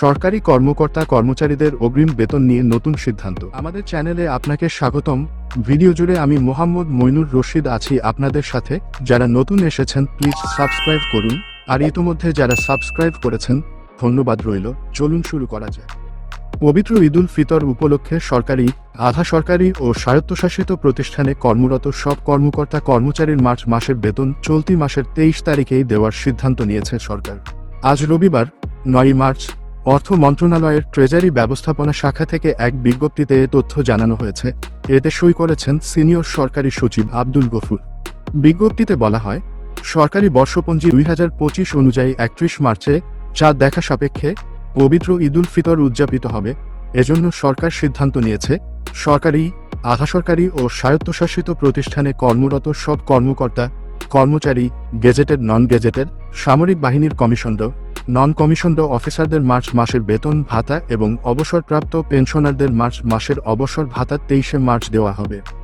সরকারি কর্মকর্তা কর্মচারীদের অগ্রিম বেতন নিয়ে নতুন সিদ্ধান্ত। আমাদের চ্যানেলে আপনাকে স্বাগতম। ভিডিও জুড়ে আমি মোহাম্মদ মইনুর রশিদ আছি আপনাদের সাথে। যারা নতুন এসেছেন, প্লিজ সাবস্ক্রাইব করুন। আর ইতোমধ্যে যারা সাবস্ক্রাইব করেছেন, ধন্যবাদ রইল। চলুন শুরু করা যায় পবিত্র ঈদুল ফিতর উপলক্ষে সরকারি, আধা সরকারি ও স্বায়ত্তশাসিত প্রতিষ্ঠানে কর্মরত সব কর্মকর্তা কর্মচারীর মার্চ মাসের বেতন চলতি মাসের তেইশ তারিখেই দেওয়ার সিদ্ধান্ত নিয়েছে সরকার। আজ রবিবার নয় মার্চ অর্থ মন্ত্রণালয়ের ট্রেজারি ব্যবস্থাপনা শাখা থেকে এক বিজ্ঞপ্তিতে এ তথ্য জানানো হয়েছে। এতে সই করেছেন সিনিয়র সরকারি সচিব আব্দুল গফুর। বিজ্ঞপ্তিতে বলা হয়, সরকারি বর্ষপঞ্জি দুই হাজার পঁচিশ অনুযায়ী একত্রিশ মার্চে চাঁদ দেখা সাপেক্ষে পবিত্র ঈদুল ফিতর উদযাপিত হবে, এজন্য সরকার সিদ্ধান্ত নিয়েছে, সরকারি আধা সরকারি ও স্বায়ত্তশাসিত প্রতিষ্ঠানে কর্মরত সব কর্মকর্তা, কর্মচারী, গেজেটেড নন গেজেটেড সামরিক বাহিনীর কমিশন্ড নন কমিশনড অফিসারদের মার্চ মাসের বেতন, ভাতা এবং অবসরপ্রাপ্ত পেনশনারদের মার্চ মাসের অবসর ভাতা তেইশে মার্চ দেওয়া হবে।